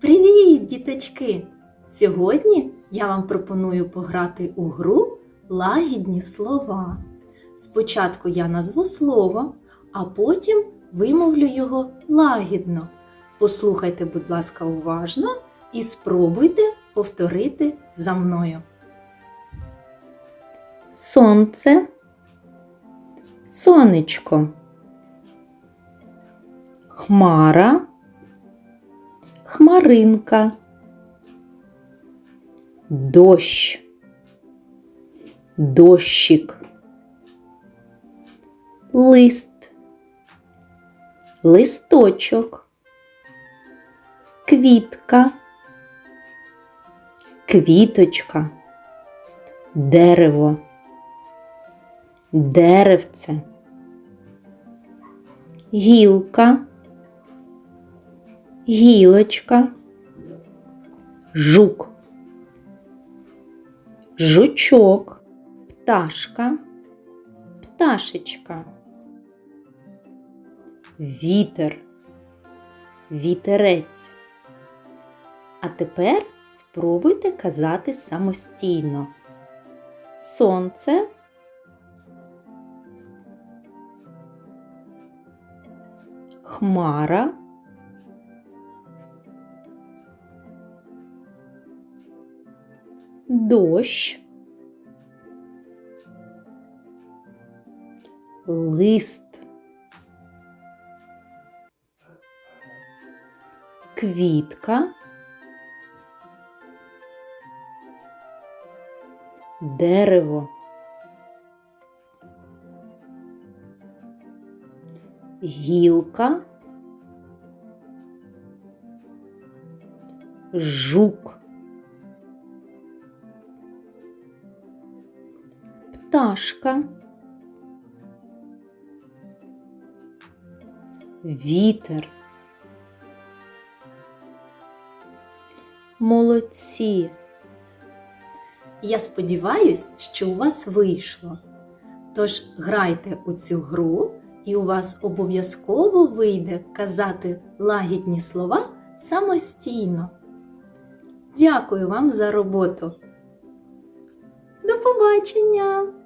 Привіт, діточки! Сьогодні я вам пропоную пограти у гру лагідні слова. Спочатку я назву слово, а потім вимовлю його лагідно. Послухайте, будь ласка, уважно і спробуйте повторити за мною. Сонце, сонечко, хмара, хмаринка, дощ, дощик, лист, листочок, квітка, квіточка, дерево, деревце, гілка, гілочка, жук, жучок, пташка, пташечка, вітер, вітерець. А тепер спробуйте казати самостійно. Сонце, хмара, дощ, лист, квітка, дерево, гілка, жук. Пташка, вітер. Молодці. Я сподіваюсь, що у вас вийшло. Тож грайте у цю гру, і у вас обов'язково вийде казати лагідні слова самостійно. Дякую вам за роботу. До побачення!